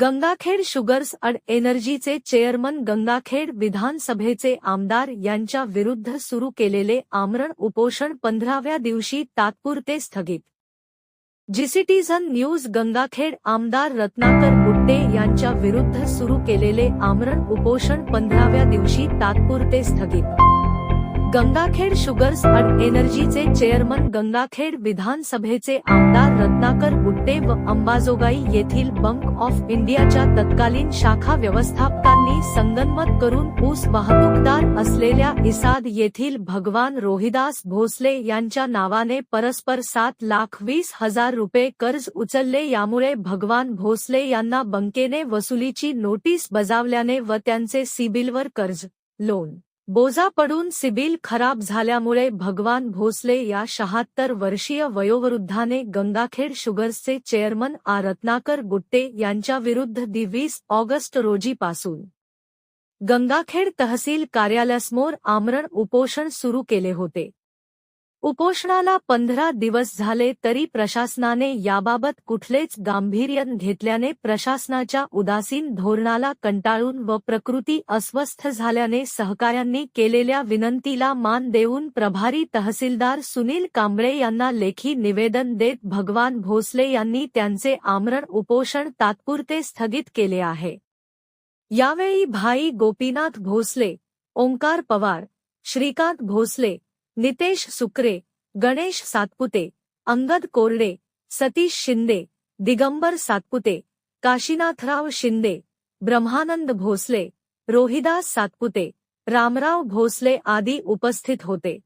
Gangakhed sugars and एनर्जीचे chairman Gangakhed विधानसभेचे आमदार यांच्या विरुद्ध सुरू केलेले आमरण उपोषण पंधराव्या दिवशी तात्पुरते स्थगित. जिसिटीझन न्यूज गंगाखेड आमदार रत्नाकर गुट्टे यांच्या विरुद्ध सुरू केलेले आमरण उपोषण पंधराव्या दिवशी तात्पुरते स्थगित. गंगाखेड शुगर्स अँड एनर्जीचे चेअरमन गंगाखेड विधानसभेचे आमदार रत्नाकर गुट्टे व अंबाजोगाई येथील बँक ऑफ इंडियाच्या तत्कालीन शाखा व्यवस्थापकांनी संगनमत करून ऊस वाहतूकदार असलेल्या इसाद येथील भगवान रोहिदास भोसले यांच्या नावाने परस्पर सात लाख वीस हजार रुपये कर्ज उचलले. यामुळे भगवान भोसले यांना बँकेने वसुलीची नोटीस बजावल्याने व त्यांचे सिबिलवर कर्ज लोन बोजा पडून सिबिल खराब झाल्यामुळे भगवान भोसले या शहात्तर वर्षीय वयोवृद्धाने गंगाखेड शुगर्सचे चेअरमन आ. रत्नाकर गुट्टे यांच्या विरुद्ध दि. वीस ऑगस्ट रोजीपासून गंगाखेड तहसील कार्यालयासमोर आमरण उपोषण सुरू केले होते. उपोषणाला पंधरा दिवस झाले तरी प्रशासनाने याबाबत कुठलेच गांभीर्य घेतल्याने प्रशासनाच्या उदासीन धोरणाला कंटाळून व प्रकृती अस्वस्थ झाल्याने सहकाऱ्यांनी केलेल्या विनंतीला मान देऊन प्रभारी तहसीलदार सुनील कांबळे यांना लेखी निवेदन देत भगवान भोसले यांनी त्यांचे आमरण उपोषण तात्पुरते स्थगित केले आहे. यावेळी भाई गोपीनाथ भोसले ओंकार पवार श्रीकांत भोसले नितेश सुकरे, गणेश सातपुते, अंगद कोरडे, सतीश शिंदे, दिगंबर सातपुते, काशीनाथराव शिंदे, ब्रह्मानंद भोसले, रोहिदास सातपुते, रामराव भोसले आदि उपस्थित होते.